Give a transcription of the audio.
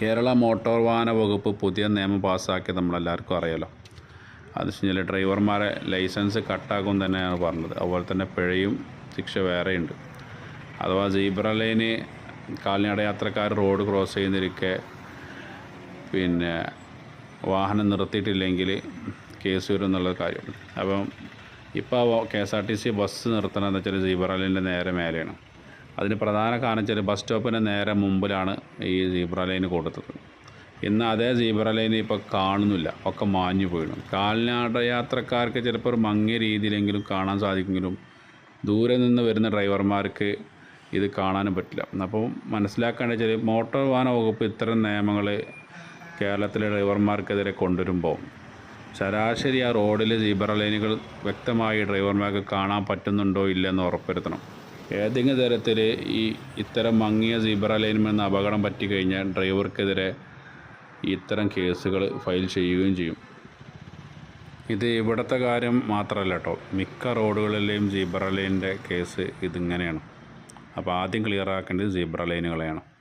Kerala motor വാഹന വകുപ്പ് പുതിയ നിയമം പാസ്സാക്കിയത് നമ്മളെല്ലാവർക്കും അറിയാലോ. അത് വെച്ച് ഡ്രൈവർമാരെ ലൈസൻസ് കട്ടാക്കും തന്നെയാണ് പറഞ്ഞത്. അതുപോലെ തന്നെ പിഴയും ശിക്ഷ വേറെയുണ്ട്. അഥവാ സീബ്ര ലൈന് കാൽനട യാത്രക്കാർ റോഡ് ക്രോസ് ചെയ്യുന്നിരിക്കെ പിന്നെ വാഹനം നിർത്തിയിട്ടില്ലെങ്കിൽ കേസ് വരും എന്നുള്ള കാര്യം. അപ്പം ഇപ്പോൾ K S R T C bus നിർത്തണമെന്ന് വെച്ചാൽ സീബ്ര ലൈനിന്റെ നേരെ മേലെയാണ്. അതിന് പ്രധാന കാരണം വെച്ചാൽ ബസ് സ്റ്റോപ്പിന് നേരെ മുമ്പിലാണ് ഈ സീബ്ര ലൈൻ കൊടുത്തത്. ഇന്ന് അതേ സീബ്ര ലൈൻ ഇപ്പോൾ കാണുന്നില്ല ഒക്കെ മാഞ്ഞു പോയിടും കാൽനാട യാത്രക്കാർക്ക് ചിലപ്പോൾ ഒരു മങ്ങിയ രീതിയിലെങ്കിലും കാണാൻ സാധിക്കുമെങ്കിലും ദൂരെ നിന്ന് വരുന്ന ഡ്രൈവർമാർക്ക് ഇത് കാണാനും പറ്റില്ല. അപ്പോൾ മനസ്സിലാക്കേണ്ട വെച്ചാൽ മോട്ടോർ വാഹന വകുപ്പ് ഇത്തരം നിയമങ്ങൾ കേരളത്തിലെ ഡ്രൈവർമാർക്കെതിരെ കൊണ്ടുവരുമ്പോൾ ശരാശരി ആ റോഡിൽ സീബ്ര ലൈനുകൾ വ്യക്തമായി ഡ്രൈവർമാർക്ക് കാണാൻ പറ്റുന്നുണ്ടോ ഇല്ലെന്ന് ഉറപ്പുവരുത്തണം. ഏതെങ്കിലും തരത്തിൽ ഈ ഇത്തരം മങ്ങിയ സീബ്ര ലൈനിൽ നിന്ന് അപകടം പറ്റിക്കഴിഞ്ഞാൽ ഡ്രൈവർക്കെതിരെ ഇത്തരം കേസുകൾ ഫയൽ ചെയ്യുകയും ചെയ്യും. ഇത് ഇവിടുത്തെ കാര്യം മാത്രമല്ല കേട്ടോ മിക്ക റോഡുകളിലെയും സീബ്ര ലൈനിന്റെ കേസ് ഇതിങ്ങനെയാണ്. അപ്പോൾ ആദ്യം ക്ലിയർ ആക്കേണ്ടത് സീബ്ര ലൈനുകളെയാണ്